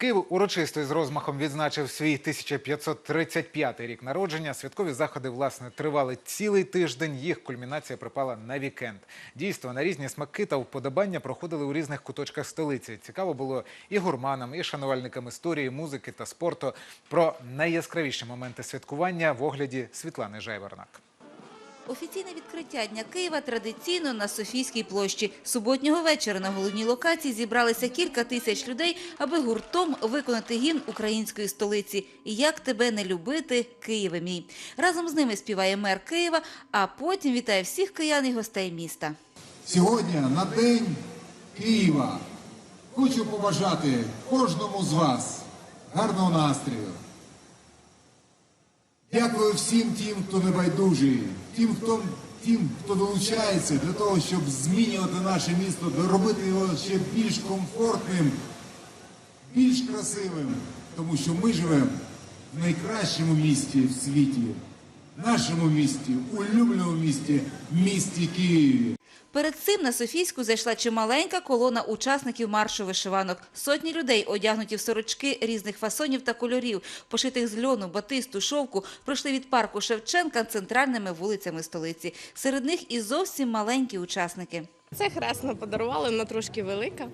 Київ урочисто і з розмахом відзначив свій 1535 рік народження. Святкові заходи власне тривали цілий тиждень. Їх кульмінація припала на вікенд. Дійство на різні смаки та вподобання проходили у різних куточках столиці. Цікаво було і гурманам, і шанувальникам історії, музики та спорту. Про найяскравіші моменти святкування в огляді Світлани Жайворонак. Офіційне відкриття Дня Києва традиційно на Софійській площі. Суботнього вечора на головній локації зібралися кілька тисяч людей, аби гуртом виконати гімн української столиці. Як тебе не любити, Києве мій. Разом з ними співає мер Києва, а потім вітає всіх киян і гостей міста. Сьогодні на День Києва хочу побажати кожному з вас гарного настрою. Дякую всім тим, хто небайдужий, тим, хто, тим, хто долучається для того, щоб змінювати наше місто, робити його ще більш комфортним, більш красивим, тому що ми живемо в найкращому місті в світі, нашому місті, улюбленому місті, місті Києві. Перед цим на Софійську зайшла чималенька колона учасників маршу вишиванок. Сотні людей, одягнуті в сорочки різних фасонів та кольорів, пошитих з льону, батисту, шовку, пройшли від парку Шевченка центральними вулицями столиці. Серед них і зовсім маленькі учасники. Це хресно подарували, вона трошки велика,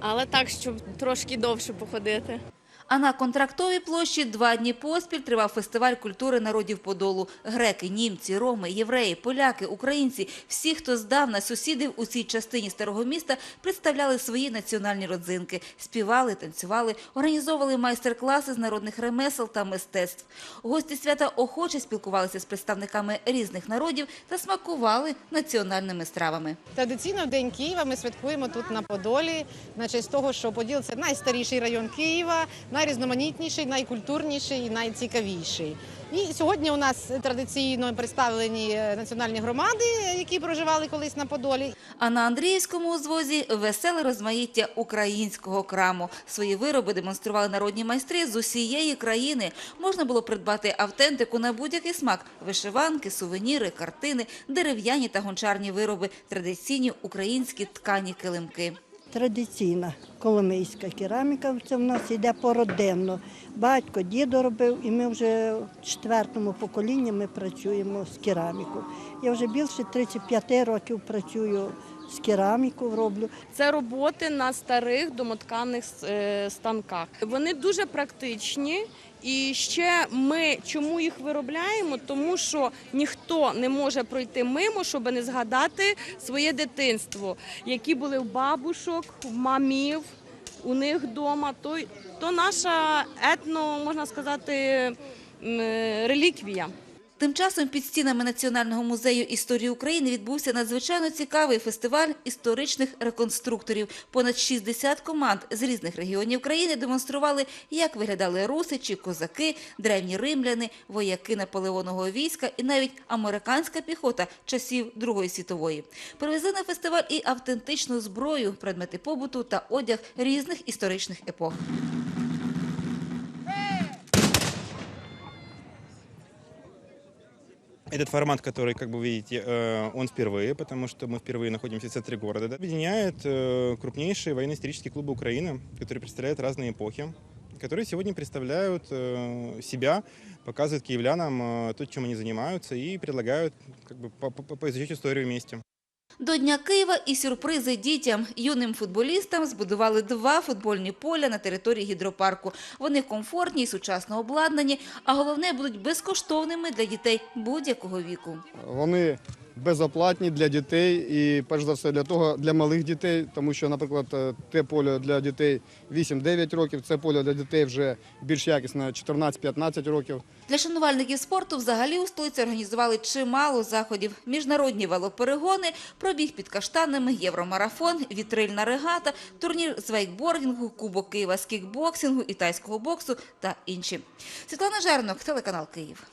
але так, щоб трошки довше походити. А на контрактовій площі два дні поспіль тривав фестиваль культури народів Подолу. Греки, німці, роми, євреї, поляки, українці – всі, хто здавна сусідів у цій частині старого міста, представляли свої національні родзинки, співали, танцювали, організовували майстер-класи з народних ремесел та мистецтв. Гості свята охоче спілкувалися з представниками різних народів та смакували національними стравами. Традиційно в День Києва ми святкуємо тут на Подолі, на честь того, що Поділ це найстаріший район Києва, найрізноманітніший, найкультурніший і найцікавіший. І сьогодні у нас традиційно представлені е, національні громади, які проживали колись на Подолі. А на Андріївському узвозі веселе розмаїття українського краму. Свої вироби демонстрували народні майстри з усієї країни. Можна було придбати автентику на будь-який смак – вишиванки, сувеніри, картини, дерев'яні та гончарні вироби, традиційні українські ткані килимки. Традиційна коломийська кераміка, це в нас йде породенно. Батько, дідо робив, і ми вже в четвертому поколінні ми працюємо з керамікою. Я вже більше 35 років працюю з керамікою, роблю. Це роботи на старих домотканих е, станках. Вони дуже практичні. І ще ми чому їх виробляємо? Тому що ніхто не може пройти мимо, щоб не згадати своє дитинство, які були в бабушок, в мамів, у них вдома. То, то наша етно, можна сказати, реліквія. Тим часом під стінами Національного музею історії України відбувся надзвичайно цікавий фестиваль історичних реконструкторів. Понад 60 команд з різних регіонів країни демонстрували, як виглядали русичі, козаки, древні римляни, вояки наполеонового війська і навіть американська піхота часів Другої світової. Привезли на фестиваль і автентичну зброю, предмети побуту та одяг різних історичних епох. Этот формат, который, как вы видите, э, он впервые, потому что мы впервые находимся в центре города. да, Объединяет э, крупнейшие военно-исторические клубы Украины, которые представляют разные эпохи, которые сегодня представляют э, себя, показывают киевлянам э, то, чем они занимаются, и предлагают как бы, по- по- поизучить историю вместе. До Дня Києва і сюрпризи дітям. Юним футболістам збудували два футбольні поля на території гідропарку. Вони комфортні і сучасно обладнані, а головне будуть безкоштовними для дітей будь-якого віку. Вони безоплатні для дітей і перш за все для того для малих дітей, тому що, наприклад, е, те поле для дітей 8-9 років, це поле для дітей вже більш якісне 14-15 років. Для шанувальників спорту взагалі у столиці організували чимало заходів. Міжнародні велоперегони, пробіг під каштанами, євромарафон, вітрильна регата, турнір з вейкбордінгу, Кубок Києва з кікбоксингу і боксу та інші. Світлана Жернок, телеканал Київ.